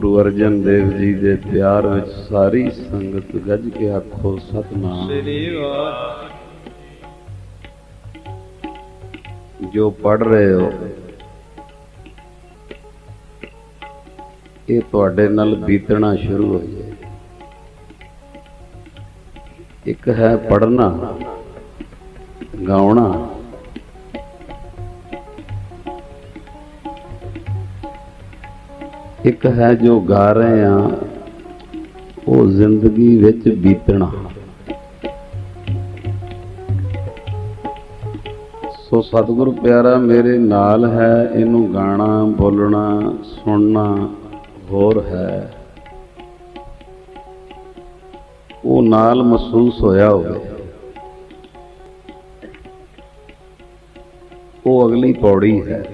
ਗੁਰੂ ਅਰਜਨ ਦੇਵ ਜੀ ਦੇ ਪਿਆਰ ਵਿੱਚ ਸਾਰੀ ਸੰਗਤ ਗੱਜ ਕੇ ਆਖੋ ਸਤਨਾਮ। ਸ੍ਰੀ ਵਾਹਿਗੁਰੂ। ਜੋ ਪੜ ਰਹੇ ਹੋ ਇਹ ਤੁਹਾਡੇ ਨਾਲ ਬੀਤਣਾ ਸ਼ੁਰੂ ਹੋ ਜਾਏ। ਇੱਕ ਹੈ ਪੜਨਾ ਗਾਉਣਾ। ਇੱਕ ਹੈ ਜੋ ਗਾ ਰਹੇ ਆ ਉਹ ਜ਼ਿੰਦਗੀ ਵਿੱਚ ਬੀਤਣਾ। ਸੋ ਸਤਿਗੁਰ ਪਿਆਰਾ, ਮੇਰੇ ਨਾਲ ਹੈ, ਇਹਨੂੰ ਗਾਣਾ, ਬੋਲਣਾ, ਸੁਣਨਾ ਹੋਰ ਹੈ। ਉਹ ਨਾਲ ਮਹਿਸੂਸ ਹੋਇਆ ਹੋਵੇ। ਉਹ ਅਗਲੀ ਪੌੜੀ ਹੈ।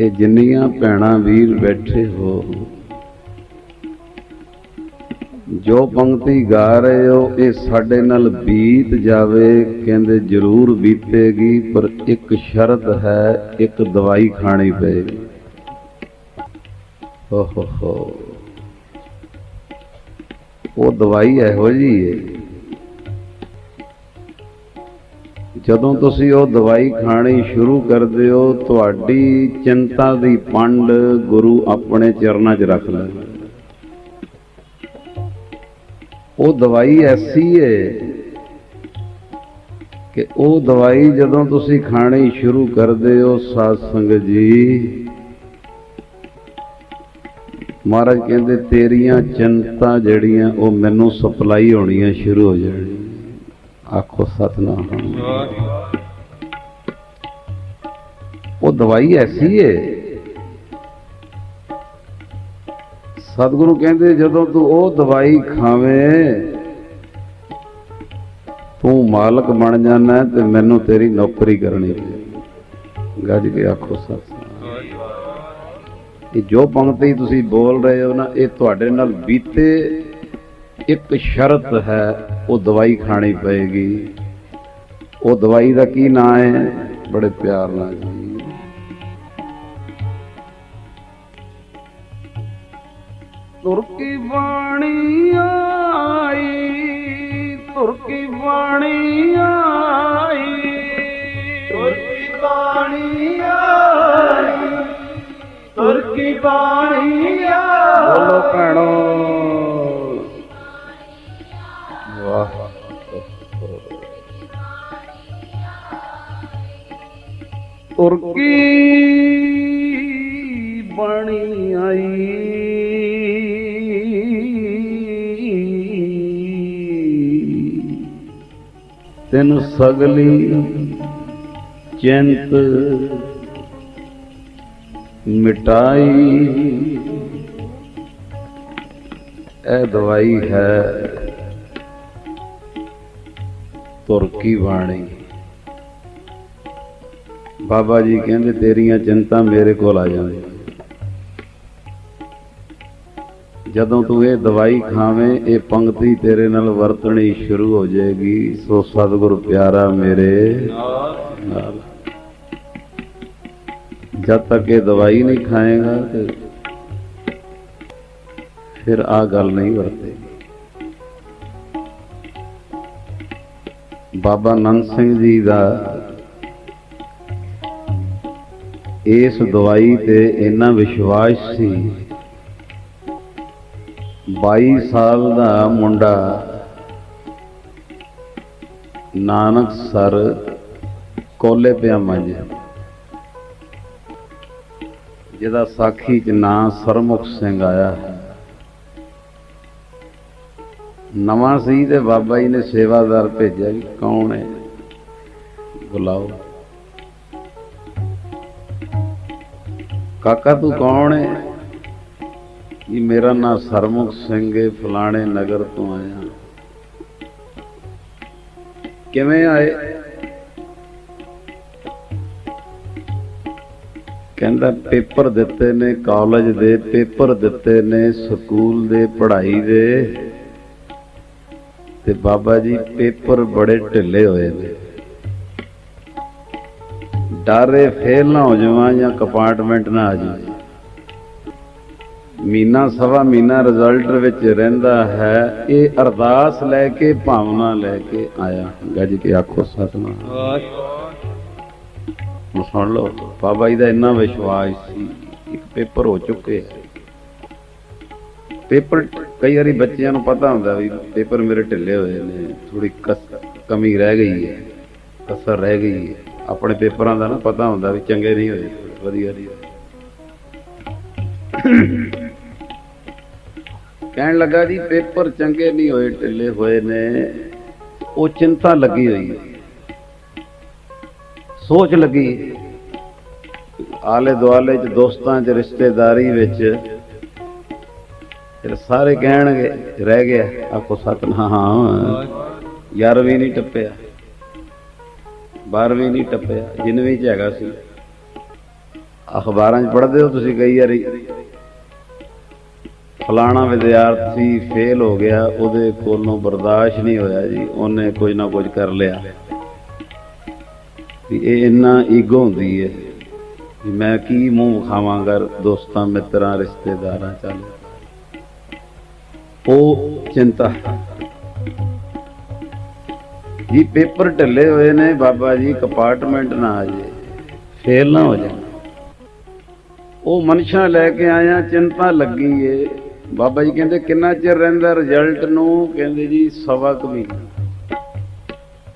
ਇਹ ਜਿੰਨੀਆਂ ਭੈਣਾਂ ਵੀਰ ਬੈਠੇ ਹੋ, ਜੋ ਪੰਕਤੀ ਗਾ ਰਹੇ ਹੋ, ਇਹ ਸਾਡੇ ਨਾਲ ਬੀਤ ਜਾਵੇ, ਕਹਿੰਦੇ ਜ਼ਰੂਰ ਬੀਤੇਗੀ, ਪਰ ਇੱਕ ਸ਼ਰਤ ਹੈ, ਇੱਕ ਦਵਾਈ ਖਾਣੀ ਪਏਗੀ। ਹੋ ਹੋ ਹੋ। ਉਹ ਦਵਾਈ ਇਹੋ ਜੀ ਹੈ ਜਦੋਂ ਤੁਸੀਂ ਉਹ ਦਵਾਈ ਖਾਣੀ ਸ਼ੁਰੂ ਕਰਦੇ ਹੋ, ਤੁਹਾਡੀ ਚਿੰਤਾ ਦੀ ਪੰਡ ਗੁਰੂ ਆਪਣੇ ਚਰਨਾਂ 'ਚ ਰੱਖ ਲੈਂਦਾ ਉਹ ਦਵਾਈ ਐਸੀ ਹੈ ਕਿ ਉਹ ਦਵਾਈ ਜਦੋਂ ਤੁਸੀਂ ਖਾਣੀ ਸ਼ੁਰੂ ਕਰਦੇ ਹੋ, ਸਾਧ ਸੰਗਤ ਜੀ, ਮਹਾਰਾਜ ਕਹਿੰਦੇ, ਤੇਰੀਆਂ ਚਿੰਤਾ ਜਿਹੜੀਆਂ ਉਹ ਮੈਨੂੰ ਸਪਲਾਈ ਹੋਣੀਆਂ ਸ਼ੁਰੂ ਹੋ ਜਾਣੀਆਂ ਆਖੋ ਸਤਨਾਮ। ਉਹ ਦਵਾਈ ਐਸੀ ਹੈ ਸਤਿਗੁਰੂ ਕਹਿੰਦੇ, ਜਦੋਂ ਤੂੰ ਉਹ ਦਵਾਈ ਖਾਵੇਂ, ਤੂੰ ਮਾਲਕ ਬਣ ਜਾਣਾ ਤੇ ਮੈਨੂੰ ਤੇਰੀ ਨੌਕਰੀ ਕਰਨੀ ਪਈ। ਗੱਜ ਕੇ ਆਖੋ ਸਤਿ ਇਹ ਜੋ ਪੰਕਤੀ ਤੁਸੀਂ ਬੋਲ ਰਹੇ ਹੋ ਨਾ, ਇਹ ਤੁਹਾਡੇ ਨਾਲ ਬੀਤੇ ਇੱਕ ਸ਼ਰਤ ਹੈ ਉਹ ਦਵਾਈ ਖਾਣੀ ਪਏਗੀ। ਉਹ ਦਵਾਈ ਦਾ ਕੀ ਨਾਂ ਹੈ? ਬੜੇ ਪਿਆਰ ਨਾਲ ਜੀ। ਤੁਰ ਕੀ ਬਾਣੀ ਆਈ ਤੁਰ ਕੀ ਬਾਣੀ ਆਈ। ਤੁਰ ਕੀ ਬਾਣੀ ਆਈ ਤੁਰ ਕੀ ਬਾਣੀ ਆਈ। ਬੋਲੋ ਭੈਣੋ। ਤੁਰ ਕੀ ਬਾਣੀ ਆਈ? ਤੈਨੂੰ ਸਗਲੀ ਚਿੰਤ ਮਿਟਾਈ। ਇਹ ਦਵਾਈ ਹੈ ਤੁਰਕੀ ਬਾਣੀ। ਬਾਬਾ ਜੀ ਕਹਿੰਦੇ, ਤੇਰੀਆਂ ਚਿੰਤਾ ਮੇਰੇ ਕੋਲ ਆ ਜਾਂਦੀਆਂ। ਜਦੋਂ ਤੂੰ ਇਹ ਦਵਾਈ ਖਾਵੇਂ, ਇਹ ਪੰਕਤੀ ਤੇਰੇ ਨਾਲ ਵਰਤਣੀ ਸ਼ੁਰੂ ਹੋ ਜਾਏਗੀ। ਸੋ ਸਤਿਗੁਰ ਪਿਆਰਾ ਮੇਰੇ ਨਾਲ। ਜਦ ਤੱਕ ਇਹ ਦਵਾਈ ਨਹੀਂ ਖਾਏਗਾ ਤੇ ਫਿਰ ਆ ਗੱਲ ਨਹੀਂ ਵਰਤੇਗੀ। ਬਾਬਾ ਨੰਦ ਸਿੰਘ ਜੀ ਦਾ ਇਸ ਦਵਾਈ ਤੇ ਇੰਨਾ ਵਿਸ਼ਵਾਸ ਸੀ। 22 ਸਾਲ ਦਾ ਮੁੰਡਾ ਨਾਨਕ ਸਰ ਕੋਲੇ ਪਿਆ ਮੰਜ ਜਿਹਦਾ ਸਾਖੀ ਚ ਨਾਂ ਸਰਮੁਖ ਸਿੰਘ ਆਇਆ। ਹੈ ਨਵਾਂ ਸੀ ਤੇ ਬਾਬਾ ਜੀ ਨੇ ਸੇਵਾਦਾਰ ਭੇਜਿਆ ਕਿ ਕੌਣ ਹੈ? ਬੁਲਾਓ। ਕਾਕਾ ਤੂੰ ਕੌਣ ਹੈ ਜੀ ਮੇਰਾ ਨਾਂ ਸਰਮੁਖ ਸਿੰਘ ਹੈ ਫਲਾਣੇ ਨਗਰ ਤੋਂ ਆਇਆ। ਕਿਵੇਂ ਆਏ? ਕਹਿੰਦਾ ਪੇਪਰ ਦਿੱਤੇ ਨੇ ਕਾਲਜ ਦੇ, ਪੇਪਰ ਦਿੱਤੇ ਨੇ ਸਕੂਲ ਦੇ, ਪੜ੍ਹਾਈ ਦੇ। ਤੇ ਬਾਬਾ ਜੀ ਪੇਪਰ ਬੜੇ ਢਿੱਲੇ ਹੋਏ ਨੇ। ਡਾਰੇ ਫੇਲ ਨਾ ਹੋ ਜਾਵਾਂ ਜਾਂ ਕੰਪਾਰਟਮੈਂਟ ਨਾ ਆ ਜਾਵਾਂ ਮਹੀਨਾ ਸਵਾ ਮਹੀਨਾ ਰਿਜ਼ਲਟ ਵਿੱਚ ਰਹਿੰਦਾ ਹੈ, ਇਹ ਅਰਦਾਸ ਲੈ ਕੇ, ਭਾਵਨਾ ਲੈ ਕੇ ਆਇਆ। ਗੱਜ ਕੇ ਆਖੋ, ਸਤਨਾਮ। ਹੁਣ ਸੁਣ ਲਓ, ਬਾਬਾ ਜੀ ਦਾ ਇੰਨਾ ਵਿਸ਼ਵਾਸ ਸੀ, ਇੱਕ ਪੇਪਰ ਹੋ ਚੁੱਕੇ ਹੈ ਪੇਪਰ, ਕਈ ਵਾਰੀ ਬੱਚਿਆਂ ਨੂੰ ਪਤਾ ਹੁੰਦਾ ਵੀ ਪੇਪਰ ਮੇਰੇ ਢਿੱਲੇ ਹੋਏ ਨੇ ਥੋੜੀ ਕਮੀ ਰਹਿ ਗਈ ਹੈ, ਕਸਰ ਰਹਿ ਗਈ ਹੈ। ਆਪਣੇ ਪੇਪਰਾਂ ਦਾ ਨਾ ਪਤਾ ਹੁੰਦਾ ਵੀ ਚੰਗੇ ਨਹੀਂ ਹੋਏ, ਵਧੀਆ ਨਹੀਂ ਹੋਏ। ਕਹਿਣ ਲੱਗਾ ਜੀ, ਪੇਪਰ ਚੰਗੇ ਨਹੀਂ ਹੋਏ, ਢਿੱਲੇ ਹੋਏ ਨੇ। ਉਹ ਚਿੰਤਾ ਲੱਗੀ ਹੋਈ ਹੈ। ਸੋਚ ਲੱਗੀ। ਆਲੇ ਦੁਆਲੇ ਚ ਦੋਸਤਾਂ ਚ, ਰਿਸ਼ਤੇਦਾਰੀ ਵਿੱਚ ਸਾਰੇ ਕਹਿਣਗੇ, ਰਹਿ ਗਿਆ। ਆਖੋ ਸਤਨਾਮ। ਯਾਰ ਵੀ ਨਹੀਂ ਟੱਪਿਆ। ਬਾਰਵੀਂ ਨਹੀਂ ਟੱਪਿਆ, ਜਿੰਨਵੀਂ ਚ ਹੈਗਾ ਸੀ। ਅਖਬਾਰਾਂ 'ਚ ਪੜ੍ਹਦੇ ਹੋ ਤੁਸੀਂ ਕਈ ਵਾਰੀ? ਫਲਾਣਾ ਵਿਦਿਆਰਥੀ ਫੇਲ ਹੋ ਗਿਆ, ਉਹਦੇ ਕੋਲੋਂ ਬਰਦਾਸ਼ਤ ਨਹੀਂ ਹੋਇਆ ਜੀ, ਉਹਨੇ ਕੁਝ ਨਾ ਕੁਝ ਕਰ ਲਿਆ। ਵੀ ਇਹ ਇੰਨਾ ਈਗੋ ਹੁੰਦੀ ਹੈ। ਵੀ ਮੈਂ ਕੀ ਮੂੰਹ ਵਿਖਾਵਾਂਗਾ ਦੋਸਤਾਂ, ਮਿੱਤਰਾਂ, ਰਿਸ਼ਤੇਦਾਰਾਂ, ਚੱਲ। ਉਹ ਚਿੰਤਾ। ਜੀ, ਪੇਪਰ ਢਿੱਲੇ ਹੋਏ ਨੇ ਬਾਬਾ ਜੀ ਕੰਪਾਰਟਮੈਂਟ ਨਾ ਆ ਜੇ ਫੇਲ ਨਾ ਹੋ ਜਾਣਾ। ਉਹ ਮਨਸ਼ਾ ਲੈ ਕੇ ਆਇਆ, ਚਿੰਤਾ ਲੱਗੀ ਏ। ਬਾਬਾ ਜੀ ਕਹਿੰਦੇ, ਕਿੰਨਾ ਚਿਰ ਰਹਿੰਦਾ ਰਿਜ਼ਲਟ ਨੂੰ? ਕਹਿੰਦੇ ਜੀ, ਸਵਾ ਕੁ ਮਹੀਨਾ।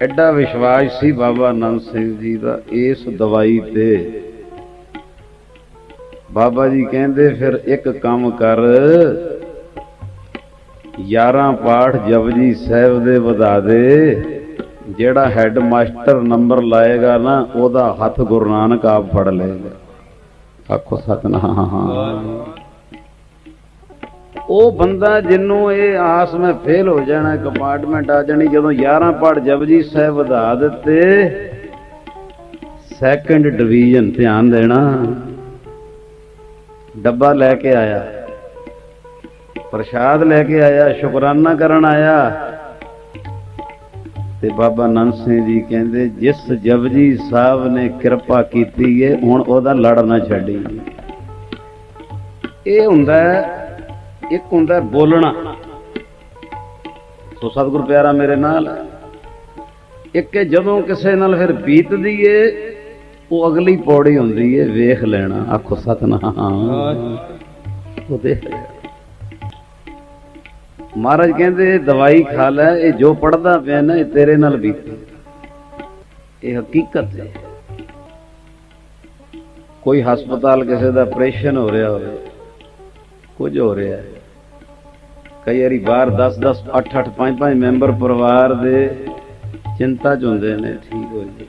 ਐਡਾ ਵਿਸ਼ਵਾਸ ਸੀ ਬਾਬਾ ਨੰਦ ਸਿੰਘ ਜੀ ਦਾ ਇਸ ਦਵਾਈ ਤੇ। ਬਾਬਾ ਜੀ ਕਹਿੰਦੇ, ਫਿਰ ਇੱਕ ਕੰਮ ਕਰ। 11 ਪਾਠ ਜਪਜੀ ਸਾਹਿਬ ਦੇ ਵਧਾ ਦੇ। ਜਿਹੜਾ ਹੈੱਡ ਮਾਸਟਰ ਨੰਬਰ ਲਾਏਗਾ ਨਾ, ਉਹਦਾ ਹੱਥ ਗੁਰੂ ਨਾਨਕ ਆਪ ਫੜ ਲਏਗਾ। ਆਖੋ ਸਤਨਾਮ। ਉਹ ਬੰਦਾ ਜਿੰਨੂੰ ਇਹ ਆਸ ਮੈਂ ਫੇਲ ਹੋ ਜਾਣਾ ਕੰਪਾਰਟਮੈਂਟ ਆ ਜਾਣੀ, ਜਦੋਂ 11 ਪੜ ਜਪਜੀ ਸਾਹਿਬ ਵਧਾ ਦਿੱਤੇ ਸੈਕੰਡ ਡਿਵੀਜ਼ਨ ਧਿਆਨ ਦੇਣਾ। ਡੱਬਾ ਲੈ ਕੇ ਆਇਆ, ਪ੍ਰਸ਼ਾਦ ਲੈ ਕੇ ਆਇਆ, ਸ਼ੁਕਰਾਨਾ ਕਰਨ ਆਇਆ। ਤੇ ਬਾਬਾ ਨੰਦ ਸਿੰਘ ਜੀ ਕਹਿੰਦੇ ਜਿਸ ਜਪਜੀ ਸਾਹਿਬ ਨੇ ਕਿਰਪਾ ਕੀਤੀ ਏ ਹੁਣ ਉਹਦਾ ਲੜ ਨਾ ਛੱਡੀ ਇਹ ਹੁੰਦਾ ਇੱਕ ਹੁੰਦਾ ਬੋਲਣਾ ਸੋ ਸਤਿਗੁਰ ਪਿਆਰਾ ਮੇਰੇ ਨਾਲ। ਇੱਕ ਜਦੋਂ ਕਿਸੇ ਨਾਲ ਫਿਰ ਬੀਤਦੀ ਏ ਉਹ ਅਗਲੀ ਪੌੜੀ ਹੁੰਦੀ ਏ ਵੇਖ ਲੈਣਾ ਆਖੋ ਸਤਨਾਮ ਉਹ ਦੇਖ। ਮਹਾਰਾਜ ਕਹਿੰਦੇ ਇਹ ਦਵਾਈ ਖਾ ਲੈ, ਇਹ ਜੋ ਪੜਦਾ ਪਿਆ ਨਾ, ਇਹ ਤੇਰੇ ਨਾਲ ਬੀਤੀ। ਇਹ ਹਕੀਕਤ ਹੈ। ਕੋਈ ਹਸਪਤਾਲ ਕਿਸੇ ਦਾ ਆਪਰੇਸ਼ਨ ਹੋ ਰਿਹਾ ਹੋਵੇ, ਕੁਝ ਹੋ ਰਿਹਾ ਹੈ। ਕਈ ਵਾਰੀ ਬਾਹਰ 10 10 8 8 5 5 ਮੈਂਬਰ ਪਰਿਵਾਰ ਦੇ ਚਿੰਤਾ ਚ ਹੁੰਦੇ ਨੇ, ਠੀਕ ਹੋ ਜੀ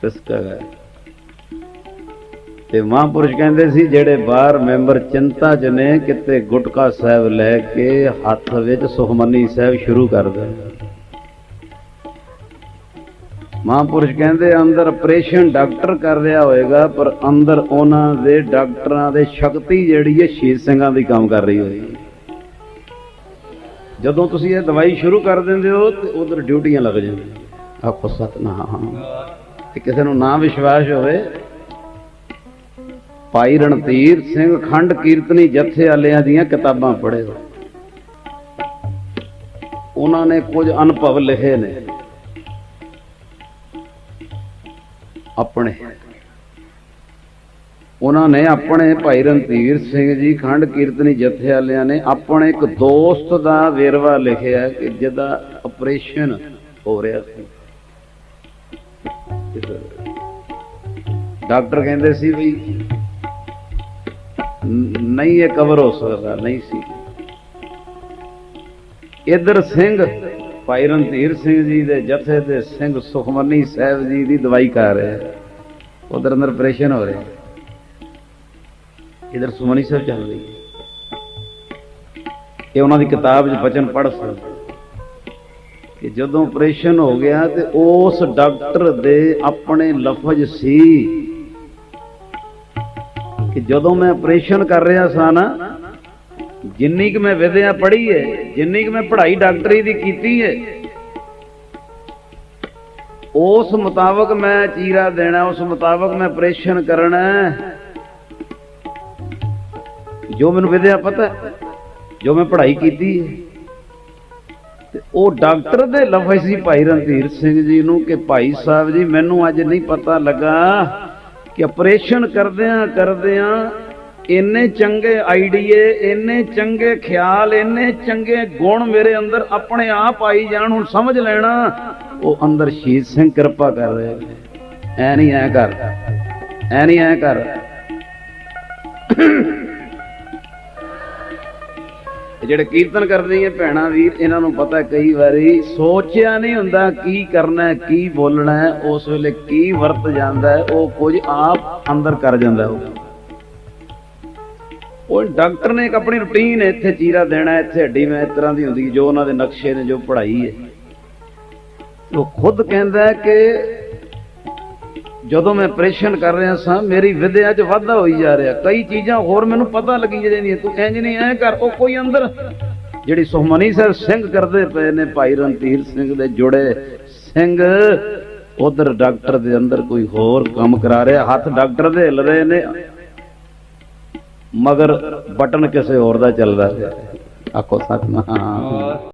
ਫਿਸਕਾ ਹੈ ਤੇ ਮਹਾਂਪੁਰਸ਼ ਕਹਿੰਦੇ ਸੀ, ਜਿਹੜੇ ਬਾਹਰ ਮੈਂਬਰ ਚਿੰਤਾ ਚ ਨੇ, ਕਿਤੇ ਗੁਟਕਾ ਸਾਹਿਬ ਲੈ ਕੇ ਹੱਥ ਵਿੱਚ ਸੁਖਮਨੀ ਸਾਹਿਬ ਸ਼ੁਰੂ ਕਰ ਦੇਣ। ਮਹਾਂਪੁਰਸ਼ ਕਹਿੰਦੇ, ਅੰਦਰ ਆਪਰੇਸ਼ਨ ਡਾਕਟਰ ਕਰ ਰਿਹਾ ਹੋਏਗਾ, ਪਰ ਅੰਦਰ ਉਹਨਾਂ ਦੇ ਡਾਕਟਰਾਂ ਦੇ ਸ਼ਕਤੀ ਜਿਹੜੀ ਹੈ, ਸ਼ਹੀਦ ਸਿੰਘਾਂ ਦੀ ਕੰਮ ਕਰ ਰਹੀ ਹੋਏਗੀ। ਜਦੋਂ ਤੁਸੀਂ ਇਹ ਦਵਾਈ ਸ਼ੁਰੂ ਕਰ ਦਿੰਦੇ ਹੋ, ਤੇ ਉਧਰ ਡਿਊਟੀਆਂ ਲੱਗ ਜਾਂਦੀਆਂ ਆਖੋ, ਸਤਨਾਮ। ਤੇ ਕਿਸੇ ਨੂੰ ਨਾ ਵਿਸ਼ਵਾਸ ਹੋਵੇ ਭਾਈ ਰਣਧੀਰ ਸਿੰਘ ਖੰਡ ਕੀਰਤਨੀ ਜਥੇ ਵਾਲਿਆਂ ਦੀਆਂ ਕਿਤਾਬਾਂ ਪੜ੍ਹਿਓ ਉਹਨਾਂ ਨੇ ਕੁਝ ਅਨੁਭਵ ਲਿਖੇ ਨੇ। ਆਪਣੇ। ਉਹਨਾਂ ਨੇ ਆਪਣੇ ਭਾਈ ਰਣਧੀਰ ਸਿੰਘ ਜੀ ਖੰਡ ਕੀਰਤਨੀ ਜਥੇ ਵਾਲਿਆਂ ਨੇ ਆਪਣੇ ਇੱਕ ਦੋਸਤ ਦਾ ਵੇਰਵਾ ਲਿਖਿਆ ਕਿ ਜਿਹਦਾ ਆਪਰੇਸ਼ਨ ਹੋ ਰਿਹਾ ਸੀ। ਡਾਕਟਰ ਕਹਿੰਦੇ ਸੀ ਵੀ ਨਹੀਂ ਇਹ ਕਵਰ ਹੋ ਸਕਦਾ ਨਹੀਂ ਸੀ ਇਧਰ ਸਿੰਘ ਭਾਈ ਰਣਧੀਰ ਸਿੰਘ ਜੀ ਦੇ ਜਥੇ ਦੇ ਸਿੰਘ ਸੁਖਮਨੀ ਸਾਹਿਬ ਜੀ ਦੀ ਦਵਾਈ ਕਰ ਰਹੇ ਉਧਰ ਅੰਦਰ ਆਪਰੇਸ਼ਨ ਹੋ ਰਿਹਾ ਇਧਰ ਸੁਖਮਨੀ ਸਾਹਿਬ ਚੱਲ ਰਹੀ ਇਹ ਉਹਨਾਂ ਦੀ ਕਿਤਾਬ 'ਚ ਬਚਨ ਪੜ੍ਹ ਸਕਦੇ ਕਿ ਜਦੋਂ ਆਪਰੇਸ਼ਨ ਹੋ ਗਿਆ ਤੇ ਉਸ ਡਾਕਟਰ ਦੇ ਆਪਣੇ ਲਫ਼ਜ਼ ਸੀ ਕਿ ਜਦੋਂ ਮੈਂ ਆਪਰੇਸ਼ਨ ਕਰ ਰਿਹਾ ਸਾਂ ਨਾ ਜਿੰਨੀ ਕਿ ਮੈਂ ਵਿਦਿਆ ਪੜ੍ਹੀ ਹੈ, ਜਿੰਨੀ ਕਿ ਮੈਂ ਪੜ੍ਹਾਈ ਡਾਕਟਰੀ ਦੀ ਕੀਤੀ ਹੈ, ਉਸ ਮੁਤਾਬਕ ਮੈਂ ਚੀਰਾ ਦੇਣਾ, ਉਸ ਮੁਤਾਬਕ ਮੈਂ ਆਪਰੇਸ਼ਨ ਕਰਨਾ ਜੋ ਮੈਨੂੰ ਵਿਦਿਆ ਪਤਾ ਜੋ ਮੈਂ ਪੜ੍ਹਾਈ ਕੀਤੀ ਹੈ। ਤੇ ਉਹ ਡਾਕਟਰ ਦੇ ਲਫ਼ਜ਼ ਸੀ ਭਾਈ ਰਣਧੀਰ ਸਿੰਘ ਜੀ ਨੂੰ ਕਿ ਭਾਈ ਸਾਹਿਬ ਜੀ, ਮੈਨੂੰ ਅੱਜ ਨਹੀਂ ਪਤਾ ਲੱਗਾ ਕਿ ਆਪਰੇਸ਼ਨ ਕਰਦਿਆਂ ਕਰਦਿਆਂ ਇੰਨੇ ਚੰਗੇ ਆਈਡੀਏ ਇੰਨੇ ਚੰਗੇ ਖਿਆਲ, ਇੰਨੇ ਚੰਗੇ ਗੁਣ ਮੇਰੇ ਅੰਦਰ ਆਪਣੇ ਆਪ ਆਈ ਜਾਣ, ਹੁਣ ਸਮਝ ਲੈਣਾ, ਉਹ ਅੰਦਰ ਸ਼ਹੀਦ ਸਿੰਘ ਕਿਰਪਾ ਕਰ ਰਹੇ ਨੇ। ਐ ਨਹੀਂ ਐ ਕਰ, ਐ ਨਹੀਂ ਐ ਕਰ ਜਿਹੜੇ ਕੀਰਤਨ ਕਰਦੀਆਂ ਭੈਣਾਂ ਵੀਰ, ਇਹਨਾਂ ਨੂੰ ਪਤਾ ਕਈ ਵਾਰੀ ਸੋਚਿਆ ਨਹੀਂ ਹੁੰਦਾ ਕੀ ਕਰਨਾ ਹੈ ਕੀ ਬੋਲਣਾ ਹੈ ਉਸ ਵੇਲੇ ਕੀ ਵਰਤ ਜਾਂਦਾ ਹੈ ਉਹ ਕੁਝ ਆਪ ਅੰਦਰ ਕਰ ਜਾਂਦਾ ਉਹ। ਉਹ ਡਾਕਟਰ ਨੇ ਇੱਕ ਆਪਣੀ ਰੁਟੀਨ ਹੈ, ਇੱਥੇ ਚੀਰਾ ਦੇਣਾ, ਇੱਥੇ ਹੱਡੀ ਮੈਂ ਇਸ ਤਰ੍ਹਾਂ ਦੀ ਹੁੰਦੀ, ਜੋ ਉਹਨਾਂ ਦੇ ਨਕਸ਼ੇ ਨੇ, ਜੋ ਪੜ੍ਹਾਈ ਹੈ। ਉਹ ਖੁਦ ਕਹਿੰਦਾ ਕਿ ਜਦੋਂ ਮੈਂ ਆਪਰੇਸ਼ਨ ਕਰ ਰਿਹਾ ਸਾਂ, ਮੇਰੀ ਵਿਦਿਆ 'ਚ ਵਾਧਾ ਹੋਈ ਜਾ ਰਿਹਾ। ਕਈ ਚੀਜ਼ਾਂ ਹੋਰ ਮੈਨੂੰ ਪਤਾ ਲੱਗੀ ਜਾਂਦੀਆਂ ਤੂੰ ਇੰਜ ਨਹੀਂ, ਐ ਕਰ, ਉਹ ਕੋਈ ਅੰਦਰ। ਜਿਹੜੀ ਸੁਖਮਨੀ ਸਾਹਿਬ ਸਿੰਘ ਕਰਦੇ ਪਏ ਨੇ, ਭਾਈ ਰਣਧੀਰ ਸਿੰਘ ਦੇ ਜੁੜੇ ਸਿੰਘ, ਉਧਰ ਡਾਕਟਰ ਦੇ ਅੰਦਰ ਕੋਈ ਹੋਰ ਕੰਮ ਕਰਾ ਰਿਹਾ, ਹੱਥ ਡਾਕਟਰ ਦੇ ਹਿੱਲ ਰਹੇ ਨੇ। ਮਗਰ ਬਟਨ ਕਿਸੇ ਹੋਰ ਦਾ ਚੱਲਦਾ ਰਿਹਾ। ਆਖੋ ਸਤਨਾਮ।